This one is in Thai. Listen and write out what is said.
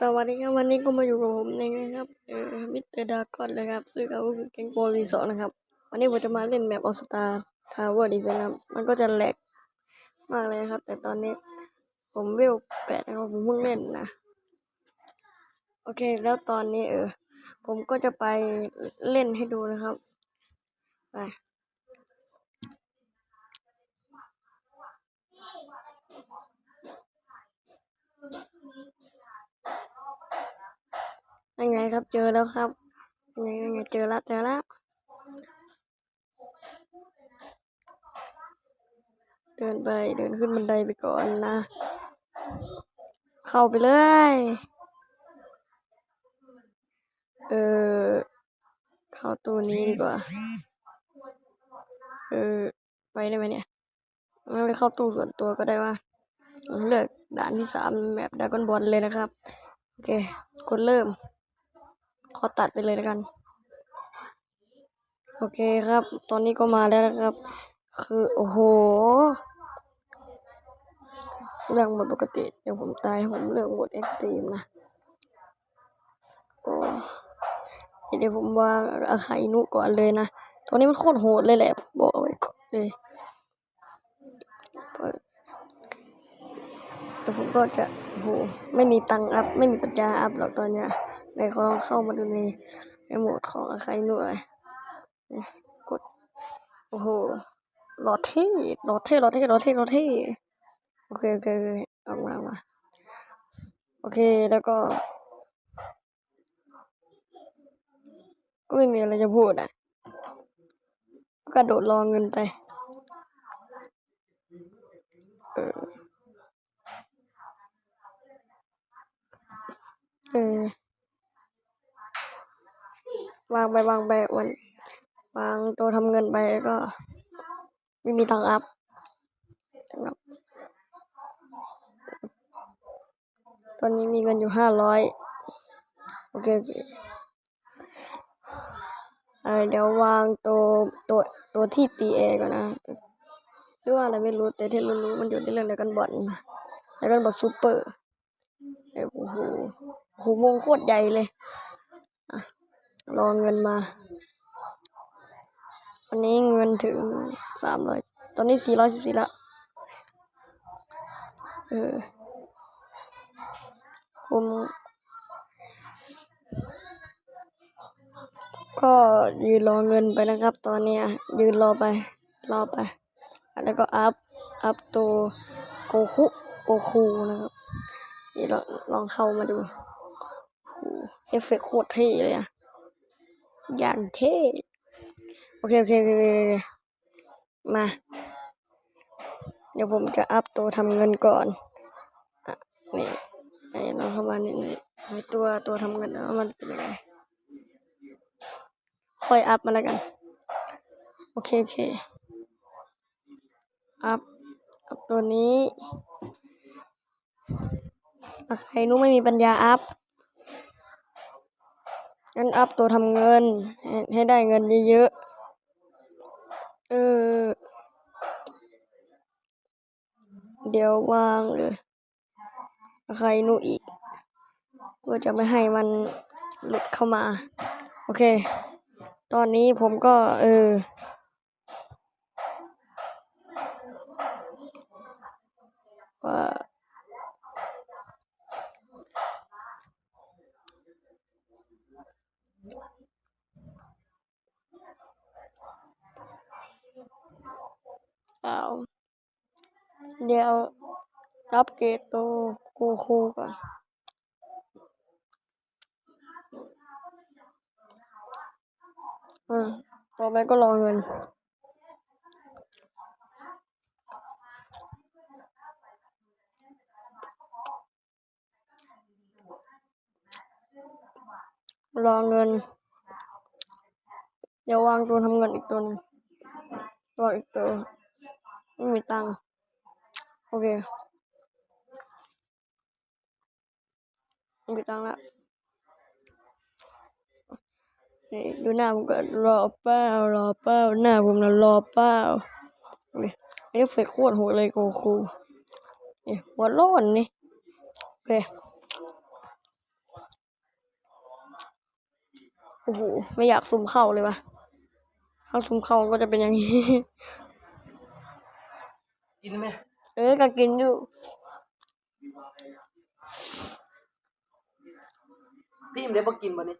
สวัสดีครับวันนี้ก็มาอยู่กับผมเองนะครับเออมิสเตอร์ดากอนนะครับซึ่งเขาก็คือแกงโปรีสอร์นะครับ วันนี้ผมจะมาเล่นแมปออสตาทาวเวอร์ดีนะครับ มันก็จะแหลกมากเลยครับ แต่ตอนนี้ผมเวลแปดนะครับผมเพิ่งเล่นนะ โอเค แล้วตอนนี้เออ ผมก็จะไปเล่นให้ดูนะครับ ไป ยังไงครับเจอแล้วครับยังไงยังไงเจอแล้วเจอแล้วเดินไปเดินขึ้นบันไดไปก่อนนะ เข้าไปเลย เออเข้าตัวนี้ดีกว่า เออไปได้ไหมเนี่ยไม่ไปเข้าตู้ส่วนตัวก็ได้ว่าเลือกด่านที่สามแบบดากอนบอลเลยนะครับ โอเคกดเริ่ม ขอตัดไปเลยแล้วกัน โอเคครับ ตอนนี้ก็มาแล้วนะครับ คือ โอ้โหเรื่องหมดปกติ เดี๋ยวผมตายผมเรื่องหมดเอ็กตรีมนะโอ้เดี๋ยวผมวางอาคาอินุก่อนเลยนะตัวนี้มันโคตรโหดเลยแหละผมบอกเอาไว้ก่อนเลยแล้วผมก็จะโอ้โหไม่มีตังค์อัพ ไม่มีปัญญาอัพหรอกตอนเนี้ย ในเขาลองเข้ามาดูในในโมดของอาคาอินุเลยกด โอ้โหหลอเท่หลอเท่หลอเท่หลอเท่หลอเท่โอเคโอเคโอเคออกมาออกมา โอเคแล้วก็ ก็ไม่มีอะไรจะพูดอะกระโดดรองเงินไป เออ เออ วางไปวางไปวันวางตัวทำเงินไปแล้วก็ ไม่มีตังค์อัพนะครับตอนนี้มีเงินอยู่ห้าร้อยโอเคโอเคเดี๋ยววางตัวตัวตัวที่ตีเอก่อนนะชื่อว่าอะไรไม่รู้แต่ที่รู้ๆมันอยู่ในเรื่องเดียวกันบอลแล้วกันบอลซูเปอร์โอ้โหโอ้โหวงโคตรใหญ่เลย รอเงินมา วันนี้เงินถึงสามร้อยตอนนี้สี่ร้อยสิบสี่ละเออผมก็ยืนรอเงินไปนะครับ ตอนนี้ยืนรอไป รอไป แล้วก็อัพ อัพตัวโกคุโกคูนะครับนี่ลองลองเข้ามาดูโหเอฟเฟกโคตรเท่เลยอะ อย่างเท่โอเคโอเคโอเคอเคอเคมา เดี๋ยวผมจะอัพตัวทำเงินก่อนอนี่ไอ้ลองเข้ามานี่นี่ไอ้ตัวตัวทำเงินแล้วมันเป็นยังไงค่อยอัพมาแล้วกัน โอเคโอเคอัพอัพตัวนี้ใครนู้ไม่มีปัญญาอัพ งั้นอัพตัวทำเงินให้ให้ได้เงินเยอะๆ เออ เดี๋ยววางเลยใครนูอีกก็จะไม่ให้มันหลุดเข้ามา โอเค ตอนนี้ผมก็ เออ ว่า เอาเดี๋ยวอัปเกรดตัวโกคูก่อนอืมต่อไปก็รอเงิน รอเงิน เดี๋ยววางตัวทำเงินอีกตัวหนึงวางอีกตัว ไม่มีตังค์โอเคไม่มีตังค์ละนี่ดูหน้าผมก็รอเป้ารอเป้าหน้าผมนะรอเป้านี่เอฟเฟกโคตรโหดเลยโกคูนี่หัวร้อนนี่โอเคโอ้โหไม่อยากซุ่มเข้าเลยวะถ้าซุ่มเข้าก็จะเป็นอย่างนี้ กินไหมเออก็กินอยู่ พี่อิมได้บ่กินบ่นี่